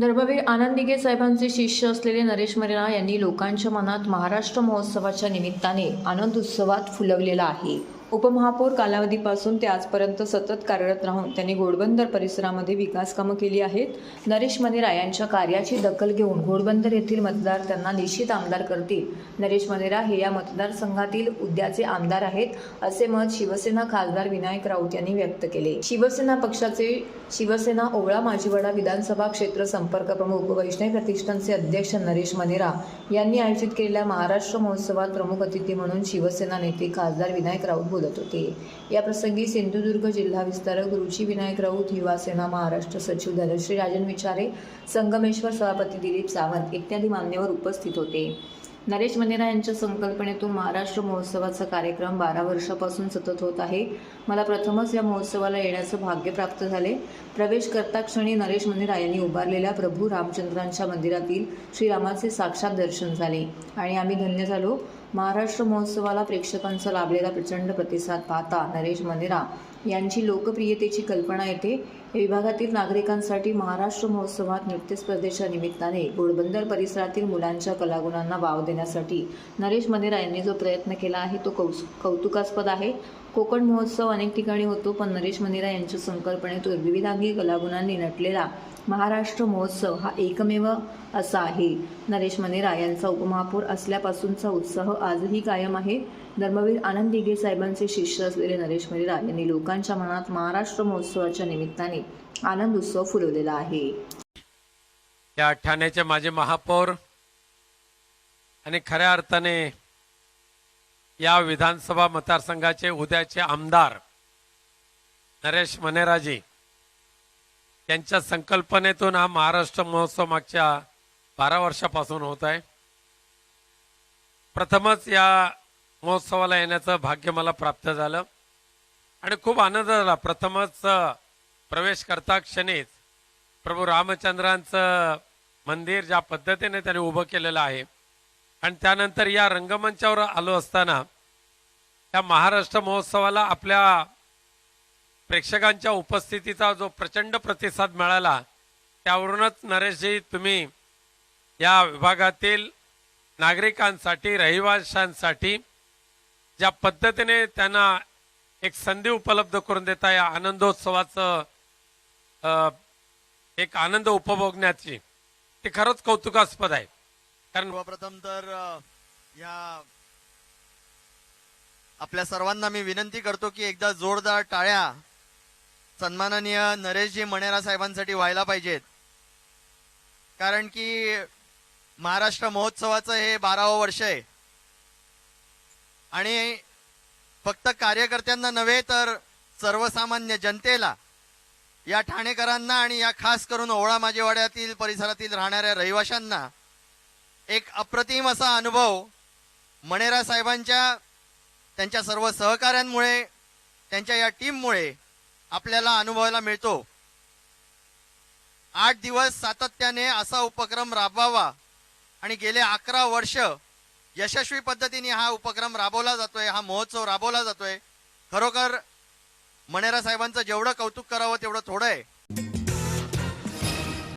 धर्मवीर आनंद दिघे साहेबांचे शिष्य असलेले नरेश मरेना यांनी लोकांच्या मनात महाराष्ट्र महोत्सवाच्या निमित्ताने आनंद उत्सवात फुलवलेला आहे. उपमहापौर कालावधीपासून ते आजपर्यंत सतत कार्यरत राहून त्यांनी घोडबंदर परिसरामध्ये विकास कामं केली आहेत. नरेश मनेरा यांच्या कार्याची दखल घेऊन घोडबंदर येथील मतदार त्यांना निश्चित आमदार करतील. नरेश मनेरा हे या मतदारसंघातील उद्याचे आमदार आहेत असे मत शिवसेना खासदार विनायक राऊत यांनी व्यक्त केले. शिवसेना पक्षाचे शिवसेना ओवळा माजीवाडा विधानसभा क्षेत्र संपर्क प्रमुख वैष्णव प्रतिष्ठानचे अध्यक्ष नरेश मनेरा यांनी आयोजित केलेल्या महाराष्ट्र महोत्सवात प्रमुख अतिथी म्हणून शिवसेना नेते खासदार विनायक राऊत बोलत होते. या प्रसंगी सिंधुदुर्ग जिल्हा विस्तारक रुची विनायक राऊत युवा सेना महाराष्ट्र सचिव धनश्री राजन विचारे संगमेश्वर सभापती दिलीप सावंत इत्यादी मान्यवर उपस्थित होते. नरेश मंदिरा यांच्या संकल्पनेतून महाराष्ट्र महोत्सवाचा कार्यक्रम बारा वर्षापासून सतत होत आहे. मला प्रथमच या महोत्सवाला येण्याचं भाग्य प्राप्त झाले. प्रवेश करता क्षणी नरेश मंदिरा यांनी उभारलेल्या प्रभू रामचंद्रांच्या मंदिरातील श्रीरामाचे साक्षात दर्शन झाले आणि आम्ही धन्य झालो. महाराष्ट्र महोत्सवाला प्रेक्षकांचा लाभलेला प्रचंड प्रतिसाद पाहता नरेश मनेरा यांची लोकप्रियतेची कल्पना येते विभागातील नागरिकांसाठी महाराष्ट्र महोत्सवात नृत्य स्पर्धेच्या निमित्ताने घोडबंदर परिसरातील मुलांच्या कलागुणांना वाव देण्यासाठी नरेश मनेरा यांनी जो प्रयत्न केला आहे तो कौस कौतुकास्पद आहे. कोकण महोत्सव अनेक ठिकाणी होतो पण नरेश मनेरा यांच्या संकल्पनेतून विविधांगी कलागुणांनी नटलेला महाराष्ट्र महोत्सव हा एकमेव असा आहे. नरेश मनेरा यांचा उपमहापौर असल्यापासूनचा उत्साह आजही कायम आहे. धर्मवीर आनंद दिघे साहेबांचे शिष्य असलेले नरेश मनेरा यांनी लोकांच्या मनात महाराष्ट्र महोत्सवाच्या निमित्ताने आनंद उत्सव फुलवलेला आहे. या ठाण्याचे माझे महापौर आणि खऱ्या अर्थाने या विधानसभा मतदारसंघाचे उद्याचे आमदार नरेश मनेराजी यांच्या संकल्पनेतून हा महाराष्ट्र महोत्सव मागच्या बारा वर्षापासून होत आहे. प्रथमच या महोत्सवाला येण्याचं भाग्य मला प्राप्त झालं. आणि खूप आनंद झाला. प्रथमच प्रवेश करता क्षणीच प्रभू रामचंद्रांचं मंदिर ज्या पद्धतीने त्यांनी उभं केलेलं आहे आणि त्यानंतर या रंगमंचावर आलो असताना या महाराष्ट्र महोत्सवाला आपल्या प्रेक्षकांच्या उपस्थितीचा जो प्रचंड प्रतिसाद मिळाला त्यावरूनच नरेशजी तुम्ही या विभागातील नागरिकांसाठी रहिवाशांसाठी ज्या पद्धतीने त्यांना एक संधी उपलब्ध करून देता या आनंदोत्सवाचं एक आनंद उपभोगण्याची ते खरंच कौतुकास्पद आहे. कारण सर्वप्रथम तर या आपल्या सर्वांना मी विनंती करतो की एकदा जोरदार टाळ्या सन्माननीय नरेशजी मणेरा साहेबांसाठी व्हायला पाहिजेत. कारण की महाराष्ट्र महोत्सवाचं हे बारावं वर्ष आहे. आणि फक्त कार्यकर्त्यांना नव्हे तर सर्वसामान्य जनतेला या ठाणेकरांना आणि या खास करून ओवळा माजेवाड्यातील परिसरातील राहणाऱ्या रहिवाशांना एक अप्रतिम असा अनुभव मणेरा साहेबांच्या त्यांच्या सर्व सहकाऱ्यांमुळे त्यांच्या या टीममुळे आपल्याला अनुभवायला मिळतो. आठ दिवस सातत्याने असा उपक्रम राबवावा आणि गेले अकरा वर्ष यशस्वी पद्धतीने हा उपक्रम राबवला जातोय हा महोत्सव राबवला जातोय. खरोखर मणेरा साहेबांचं जेवढं कौतुक करावं तेवढं थोडं आहे.